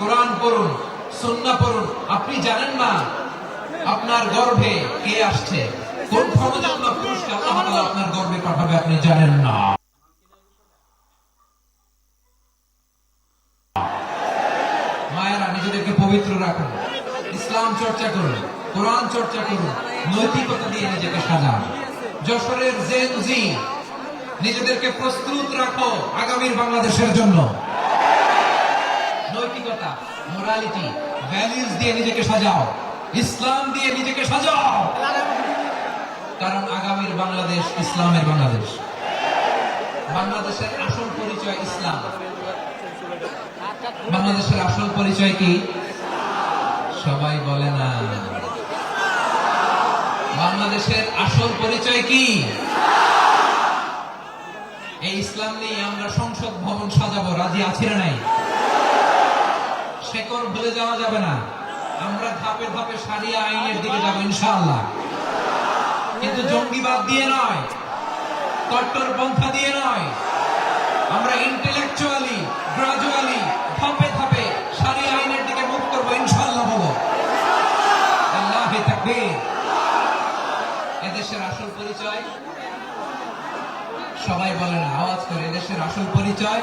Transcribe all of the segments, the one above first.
কোরআন পড়ুন, সুন্নাহ পড়ুন। আপনি জানেন না আপনার গর্ভে কে আসছে? কোন আপনার গর্ভে পাঠাবে আপনি জানেন না। মায়েরা, নিজেদেরকে পবিত্র রাখুন। ইসলাম চর্চা করুন, কোরআন চর্চা করুন, নৈতিকতা দিয়ে নিজেকে সাজান। যশোরের জেন জি, নিজেদেরকে প্রস্তুত রাখো আগামীর বাংলাদেশের জন্য। মোরালিটি ভ্যালিউজ দিয়ে নিজেকে সাজাও, ইসলাম দিয়ে নিজেকে সাজাও। কারণ আগামীর বাংলাদেশ ইসলামের বাংলাদেশ। বাংলাদেশের আসল পরিচয় ইসলাম। বাংলাদেশের আসল পরিচয় কি? সবাই বলে না। বাংলাদেশের আসল পরিচয় কি? এই ইসলাম নিয়ে আমরা সংসদ ভবন সাজাবো, রাজি আছি না নাই? শেকড় ভুলে যাওয়া যাবে না। আমরা ধাপে ধাপে সারিয়া আইনের দিকে যাব, ইনশাআল্লাহ। কিন্তু জঙ্গিবাদ দিয়ে নয় কট্টর পন্থা দিয়ে নয়। আমরা ইন্টেলেকচুয়ালি গ্রাজুয়ালি ধাপে ধাপে সারিয়া আইনের দিকে মুখ করব, ইনশাআল্লাহ বলো আল্লাহ তাকবীর। এদেশের আসল পরিচয়? সবাই বলে না, আওয়াজ করে, এদেশের আসল পরিচয়?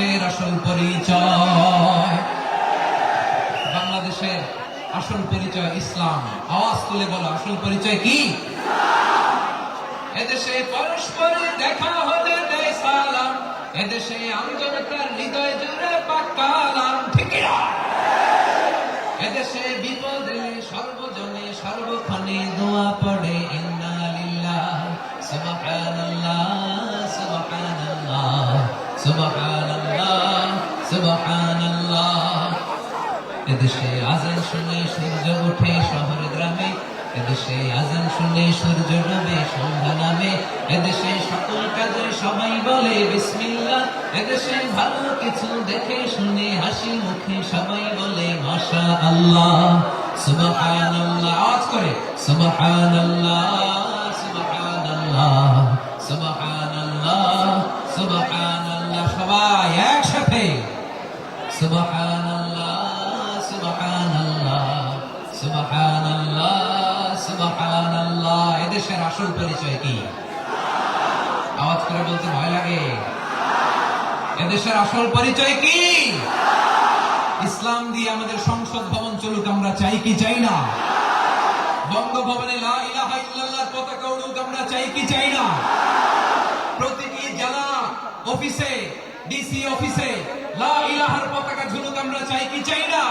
বাংলাদেশের আসল পরিচয়। বাংলাদেশের আসল পরিচয় ইসলাম। আওয়াজ তুলে বলো, আসল পরিচয় কি? এদেশে পরস্পরে দেখা হলে দেয় সালাম। এদেশে আন্তরিকার হৃদয় জুড়ে পাকালাম ঠিক এদেশে বিপদ সর্বজনে সর্বক্ষণে দোয়া পড়ে, ইন্না লিল্লাহ, সুবহানাল্লাহ। এদেশে আজান সকল কাজে সবাই বলে বিসমিল্লাহ। এদেশে ভালো কিছু দেখে শুনে হাসি মুখে সবাই বলে মাশা আল্লাহ সুবহানাল্লাহ, আওয়াজ করে সুবহানাল্লাহ সুবহানাল্লাহ। এদেশের আসল পরিচয় কি? আওয়াজ করে বলতে ভয় লাগে। এদেশের আসল পরিচয় কি? ইসলাম দিয়ে আমাদের সংসদ ভবন চলুক, আমরা চাই কি চাই না? বঙ্গভবনে পতাকা উড়ুক, আমরা চাই কি চাই না? প্রতিটি জেলা, অফিসে, ডিসি অফিসে লা ইলাহার পতাকা চাই কি চাই না